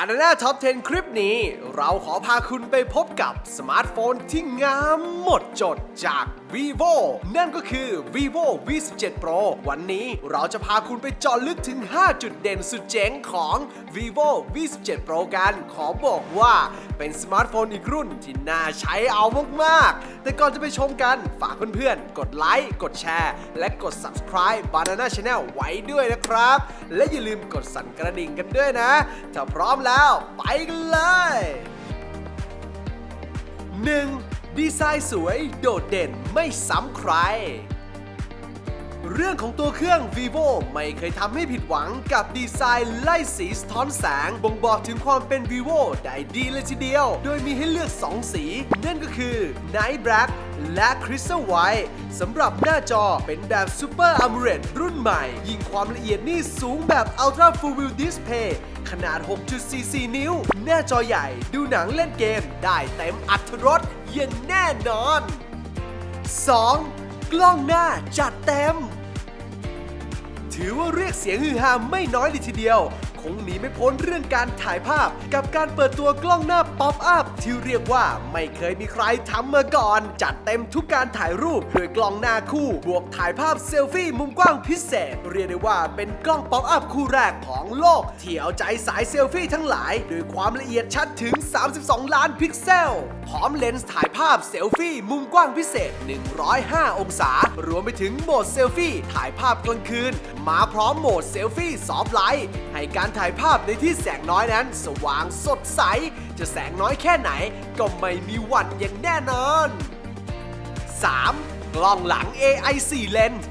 บานหน้าท็อป 10 คลิปนี้ เราขอพาคุณไปพบกับสมาร์ทโฟนที่งามหมดจดจาก vivo นั่นก็คือ vivo v 1 7 pro วันนี้เราจะพาคุณไปเจาะลึกถึง 5 จุดเด่นสุดเจ๋งของ vivo v 1 7 pro กัน ขอบอกว่าเป็นสมาร์ทโฟนอีกรุ่นที่น่าใช้เอามากๆ แต่ก่อนจะไปชมกัน ฝากเพื่อนๆ กดไลค์ กดแชร์ และกด subscribe Banana Channel ไว้ด้วยนะครับ และอย่าลืมกดสั่นกระดิ่งกันด้วยนะ ถ้าพร้อมแล้วไปกันเลย 1. ดีไซน์สวยโดดเด่นไม่ซ้ำใคร เรื่องของตัวเครื่อง vivo ไม่เคยทำให้ผิดหวังกับดีไซน์ไล่สีสะท้อนแสง บ่งบอกถึงความเป็น vivo ได้ดีเลยทีเดียว โดยมีให้เลือก 2 สี นั่นก็คือ night black และ crystal white สำหรับหน้าจอเป็นแบบ super AMOLED รุ่นใหม่ ยิ่งความละเอียดนี่สูงแบบ ultra full view display ขนาด 6.44 นิ้ว หน้าจอใหญ่ดูหนังเล่นเกมได้เต็มอัตรรสอย่างแน่นอน 2. กล้องหน้าจัดเต็ม ถือว่าเรียกเสียงฮือฮาไม่น้อยเลยทีเดียว คงหนีไม่พ้นเรื่องการถ่ายภาพ กับการเปิดตัวกล้องหน้าป๊อปอัพที่เรียกว่าไม่เคยมีใครทำมาก่อน จัดเต็มทุกการถ่ายรูปด้วยกล้องหน้าคู่ บวกถ่ายภาพเซลฟี่มุมกว้างพิเศษ เรียกได้ว่าเป็นกล้องป๊อปอัพคู่แรกของโลกที่เอาใจสายเซลฟี่ทั้งหลายด้วยความละเอียดชัดถึง 32 ล้านพิกเซล พร้อมเลนส์ถ่ายภาพเซลฟี่มุมกว้างพิเศษ 105 องศา รวมไปถึงโหมดเซลฟี่ถ่ายภาพกลางคืน มาพร้อมโหมดเซลฟี่ซอฟต์ไลท์ให้การถ่ายภาพในที่แสงน้อยนั้น สว่างสดใส จะแสงน้อยแค่ไหนก็ไม่มีหวั่นอย่างแน่นอน 3. กล้องหลัง AI 4 เลนส์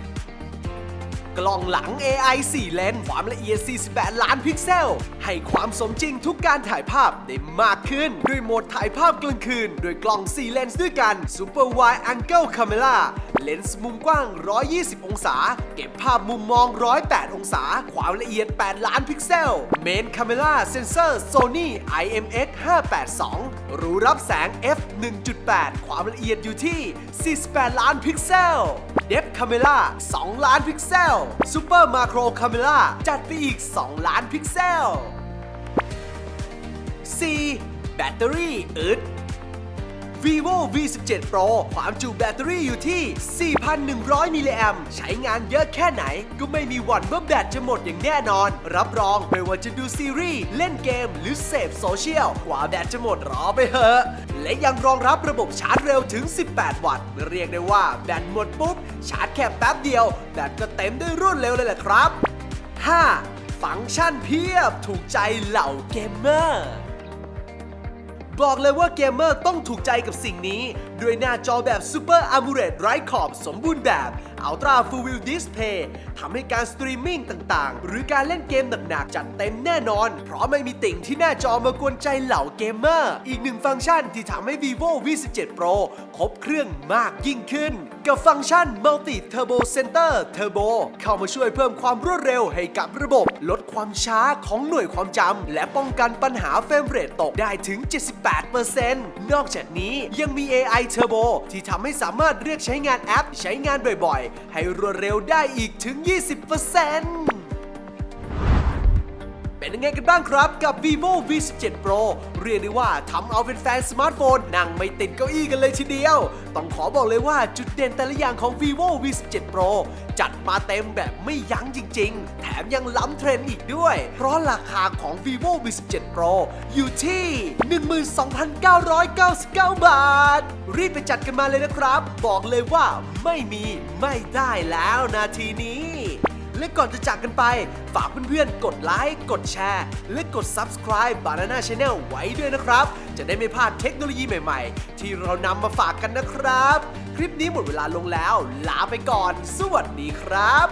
กล้องหลัง AI 4 เลนส์ความละเอียด 48 ล้านพิกเซล ให้ความสมจริงทุกการถ่ายภาพได้มากขึ้น ด้วยโหมดถ่ายภาพกลางคืน โดยกล้อง 4 เลนส์ด้วยกัน Super Wide Angle Camera เลนส์มุมกว้าง 120 องศา เก็บภาพมุมมอง 108 องศา ความละเอียด 8 ล้านพิกเซล Main Camera Sensor Sony IMX 582 รูรับแสง f 1.8 ความละเอียดอยู่ที่ 48 ล้านพิกเซล Depth Camera 2 ล้านพิกเซล Super Macro Camera จัดไปอีก 2 ล้านพิกเซล C แบตเตอรี่อึด vivo v 1 7 pro ความจุแบตเตอรี่อยู่ที่ 4,100 มิลลิแอมป์ใช้งานเยอะแค่ไหน ก็ไม่มีวันว่าแบตจะหมดอย่างแน่นอน รับรองไม่ว่าจะดูซีรีส์ เล่นเกม หรือเสพโซเชียล กว่าแบตจะหมดรอไปเถอะ และยังรองรับระบบชาร์จเร็วถึง 18 วัตต์ เรียกได้ว่าแบตหมดปุ๊บ ชาร์จแค่แป๊บเดียว แบตก็เต็มได้รวดเร็วเลยแหละครับ 5. ฟังก์ชันเพียบถูกใจเหล่าเกมเมอร์ บอกเลยว่าเกมเมอร์ต้องถูกใจกับสิ่งนี้ ด้วยหน้าจอแบบ Super AMOLED ไร้ขอบสมบูรณ์แบบ Ultra Full View Display ทำให้การสตรีมมิ่งต่างๆ หรือการเล่นเกมหนักๆ จัดเต็มแน่นอน เพราะไม่มีติ่งที่หน้าจอมากวนใจเหล่าเกมเมอร์ อีกหนึ่งฟังก์ชันที่ทำให้ vivo v 1 7 pro ครบเครื่องมากยิ่งขึ้น กับฟังก์ชัน Multi Turbo Center Turbo เข้ามาช่วยเพิ่มความรวดเร็วให้กับระบบ ลดความช้าของหน่วยความจำและป้องกันปัญหาเฟรมเรทตกได้ถึง 78%นอกจากนี้ยังมี AI Turbo ที่ทำให้สามารถเรียกใช้งานแอป ใช้งานบ่อยให้รวดเร็วได้อีกถึง 20% เป็นยังไงกันบ้างครับ กับ vivo v 1 7 pro เรียกได้ว่าทำเอาเป็นแฟนสมาร์ทโฟนนั่งไม่ติดเก้าอี้กันเลยทีเดียว ต้องขอบอกเลยว่าจุดเด่นแต่ละอย่างของ vivo v 1 7 pro จัดมาเต็มแบบไม่ยั้งจริง ๆ แถมยังล้ำเทรนด์อีกด้วย เพราะราคาของ vivo v 1 7 pro อยู่ที่ 12,999 บาท รีบไปจัดกันมาเลยนะครับ บอกเลยว่าไม่มีไม่ได้แล้วนาทีนี้ และก่อนจะจากกันไป ฝากเพื่อนๆ กดไลค์ กดแชร์ และกด subscribe Banana Channel ไว้ด้วยนะครับ จะได้ไม่พลาดเทคโนโลยีใหม่ๆ ที่เรานำมาฝากกันนะครับ คลิปนี้หมดเวลาลงแล้ว ลาไปก่อน สวัสดีครับ